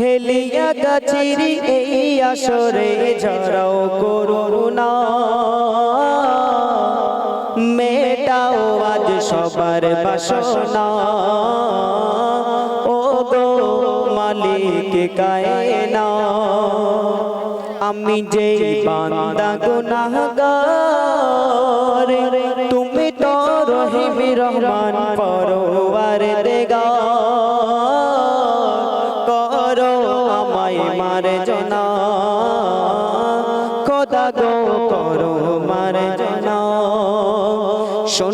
হেলিয়া গাছিরি এই আসরে ঝরাও করুণা। মেটাও আজ সবার বাসনা। ও গো মালিক কায়না, আমি যে বান্দা গুনাহগার, তুমি তো রহিম রহমান পরওয়ার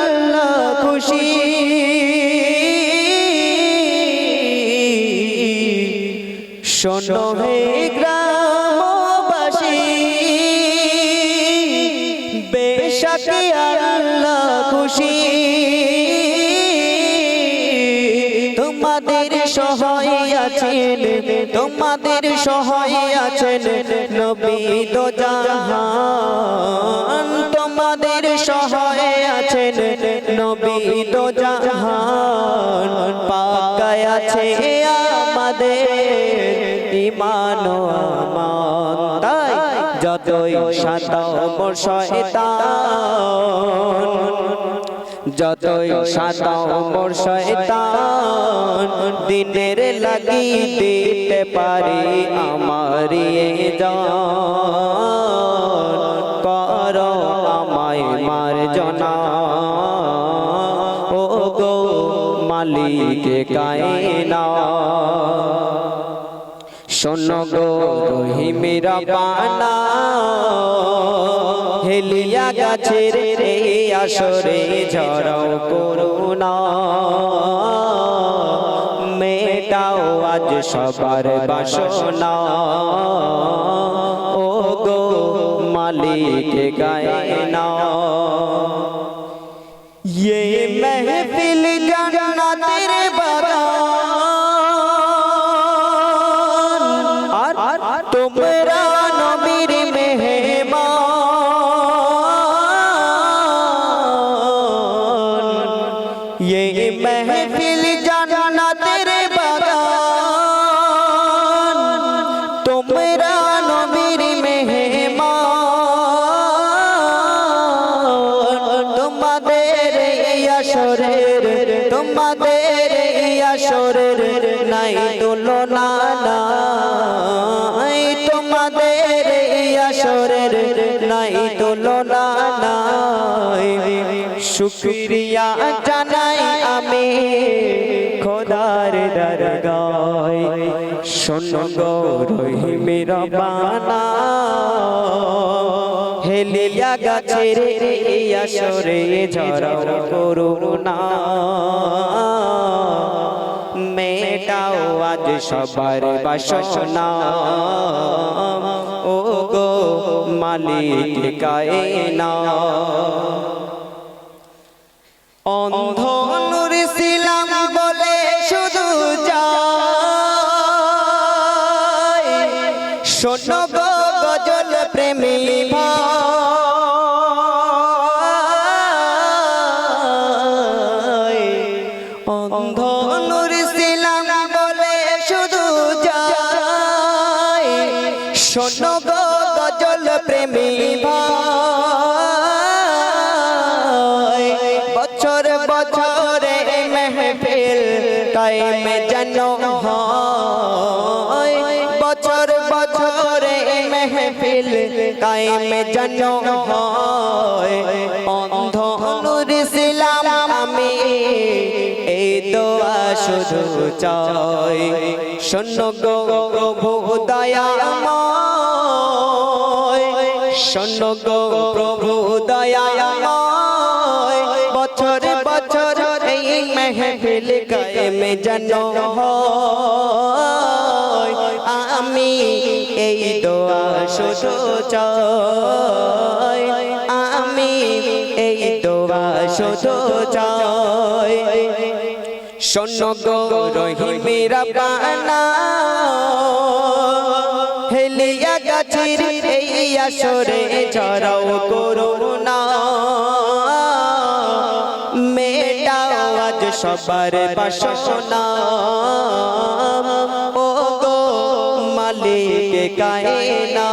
আল্লাহ খুশি। শোনো হে সহায় আছেন নবী তো জাহান। তোমাদের সহায় আছেন নবী তো জাহান। পাকায় আছে আমাদের ইমান তাই যতই সাতাও শয়তান। যতই সাতাও মোর শয়তান দিনের লাগি দিতে পারি আমার জান। কর আমায় মার জনা ও গো মালিক কায়না। শোনো গো পানা হেলিয়া গাছের রে আসরে ঝড়াও করুণা মেটাও আজ সবার বাসনা ও গো মালিক গায়না ये महफिल जन्नतेर তোমাদের আসরের নাই তুলনা নাই। তোমাদের আসরের নাই তুলনা নাই। শুক্রিয়া জানাই আমি খোদার দরগায়। শোনো গো রহিমের বানা হেলিয়া গাছের এই আসরে ঝরাও করুণা। মেটাও আজ সবার বাসনা। ও গো মালিক কায়না। অন্ধ কায়েমে যেন অন্ধ নূর আমি। এই দোয়া শুধু চাই। শোনো গো প্রভু, দয়াময়। শোনো গো প্রভু, দয়াময়। বছর বছর এই মেহফিল কায়েমে যেন হয়। এই দোয়া শুধু আমি এই দোয়া শুধু চাই। শোনো গো রহিমেরা বানা হেলিয়া গাছির এই আসরে চড়াও করুণা। মেটাও আজ সবার বাসনা। মালিক কায়না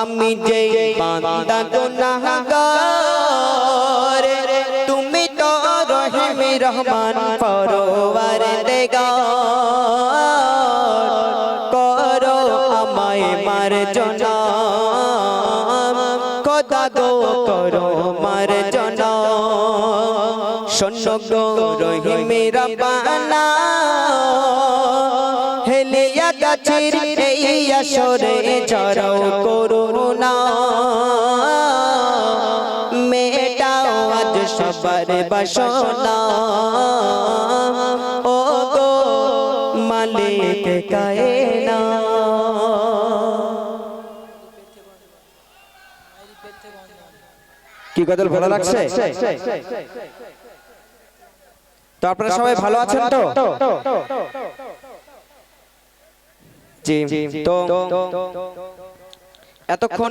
আমি যে বান্দা গুনাহগার তুমি তো রহিম রহমান পরওয়ার দেগার করো আমায় মার জনা খোদা গো করো মার জনা শোনো গো রহিম হেলিয়া গাছের এই আসরে চড়াও করুণা। আজ সবার বাসনা। ও গো মালিক কি গজল ভালো লাগছে? তো আপনারা সবাই ভালো আছেন তো? তো এতক্ষণ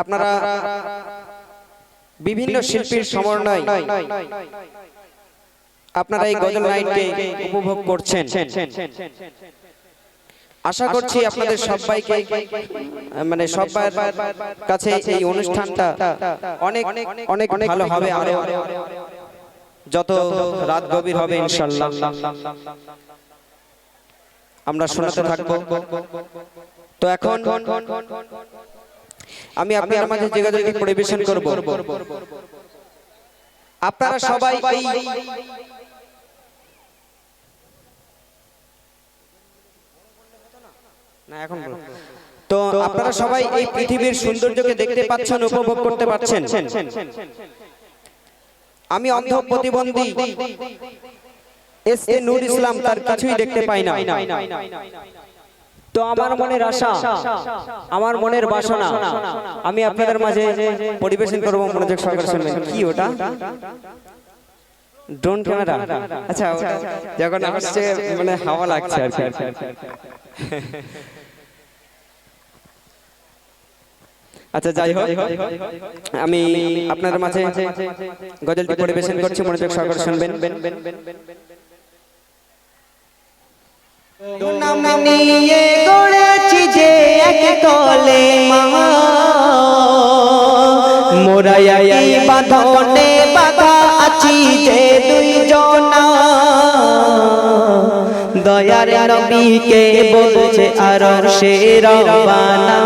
আপনারা বিভিন্ন শিল্পীর সমন্বয় আপনারা এই গজল নাইটকে উপভোগ করছেন। আশা করছি আপনাদের সবাইকে মানে সবার কাছে এই অনুষ্ঠানটা অনেক অনেক ভালো হবে আরও যত রাত গভীর হবে ইনশাল্লাহ আমরা শোনাতে থাকব। তো এখন আমি আপনার মাঝে যে গজলটি পরিবেশন করব। আপনারা সবাই এই না এখন তো আপনারা সবাই এই পৃথিবীর সৌন্দর্যকে দেখতে পাচ্ছেন উপভোগ করতে পাচ্ছেন। আমি অন্ধ প্রতিবন্ধী। এস এ নূর ইসলাম তার কিছুই দেখতে পাই না। তো আমার মনের আশা আমার মনের বাসনা আমি আপনাদের মাঝে পরিবেশন করব মনোযোগ সহকারে শুনবেন। কি ওটা? ড্রোন ক্যামেরা আচ্ছা যখন আসছে মানে হাওয়া লাগছে আর কি। আচ্ছা যাই হোক। আমি আপনার মাঝে গজলটি পরিবেশন করছি মনোযোগ সহকারে শুনবেন। নাম নিয়ে গড়েছি যে এক কলে মোরাই বাঁধনে বাধা আছি যে দুই জনা দয়ার নবীকে বলছে আর সে রবানা।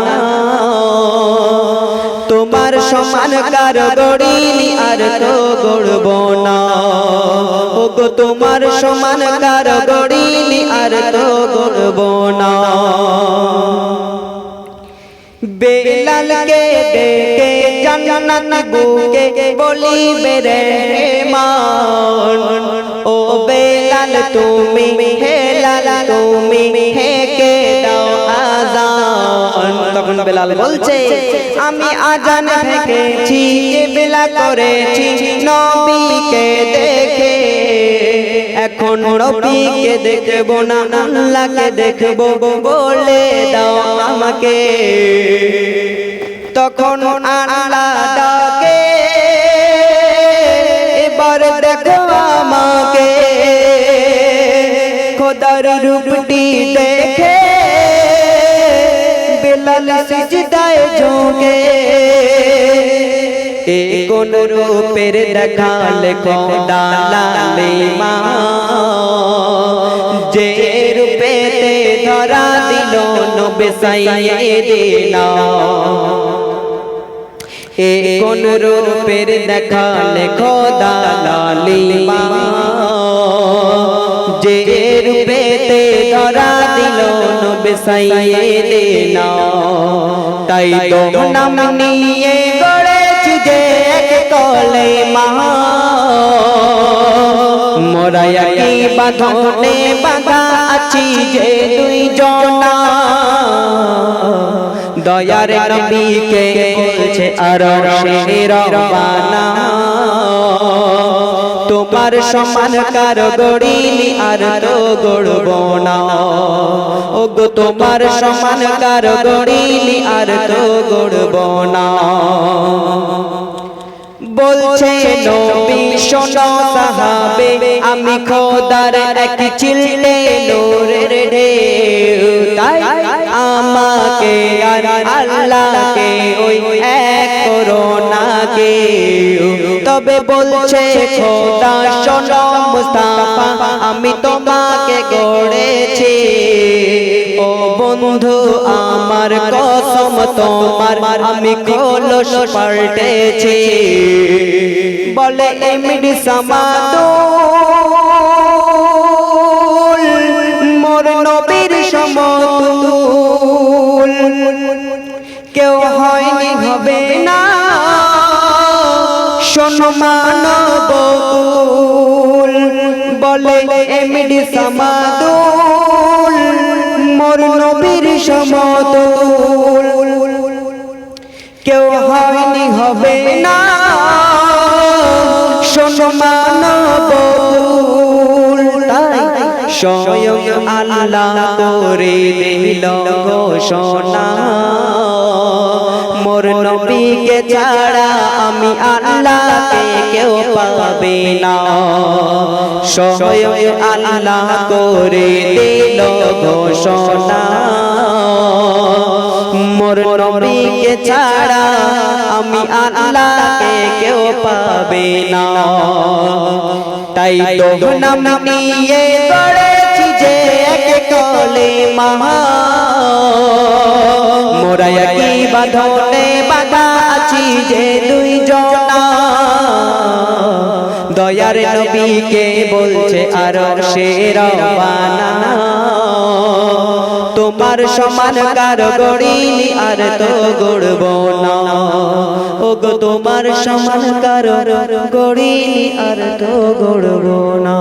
তোমার সমান কার গড়িনি আর তো গড়ব না। ওগো, তোমার সমান কার গড়িনি আর তো গড়ব না। বেলালকে ডেকে জান্নাত বুকে বলিবে রে মান। ও বেলাল, তুমি হেলাল তুমি বেলাল বলছে, আমি আজান থেকেছি বেলা করেছি, নবীকে দেখে। এখন নবীকে দেখব না, আল্লাহকে দেখব বলে দাও আমাকে। তখন আল্লাহ ডাকে, এবার দেখো আমাকে। খোদার রূপটি দেখে বেলাল সিজদায় ঝোঁকে এ কোন রূপের দেখালে খোদা লালিমা যে রূপেতে ধরা দিল নবে সাইয়েদিনা এ কোন রূপের দেখালে খোদা লালিমা যে রূপেতে ধরা দিল নবে সাইয়েদিনা তাই তো নাম নিয়ে গড়েছি যে এক কলে মা। মোরায়া কি বাঁধনে বাঁধা আছি যে দুই জনা দয়ার নবীকে বলছে আর রবানা। তোমার সমান কার গড়িনি আর তো গড়ব না। ও গো, তোমার সমান কার গড়িনি আর তো গড়ব না। বলছে নবী, শোনো সাহাবে, আমি খোদার এক চিলতে লোরের ঢেউ। তাই আমাকে আর আল্লাহকে ওই তবে বলছে, খোদা শোনো মুস্তাফা, আমি তোমাকে গড়েছি ও বন্ধু, আমার কসম তোমার, আমি কলস পাল্টেছি। বলে এমডি সমাদুল, মোর নবীর সমতুল। কেউ হয়নি হবে না সম্মান বকুল বলে এমডি সমাদুল, মোর নবীর সমতুল। কেউ হয়নি, হবে না। সম্মান বকুল স্বয়ং আল্লাহ করে দিল ঘোষণা। মোর নবীকে ছাড়া আমি আল্লাহকে কেউ পাবে না। স্বয়ং আল্লাহ করে দিল ঘোষণা। মোর নবীকে ছাড়া আমি আল্লাহকে কেউ পাবে না। তাই তো নাম নিয়ে কলে মহা মোরা কি বাঁধনে বাঁধা আছি যে দুই জনা দয়ার নবীকে বলছে আর সে রবানা তোমার সমান কার গড়িনি আর তো গড়ব না। ও গো তোমার সমান কার গড়িনি আর তো গড়ব না।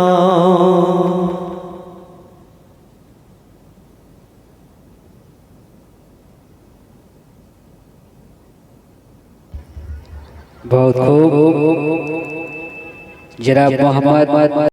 बहुत खूब। जरा मोहम्मद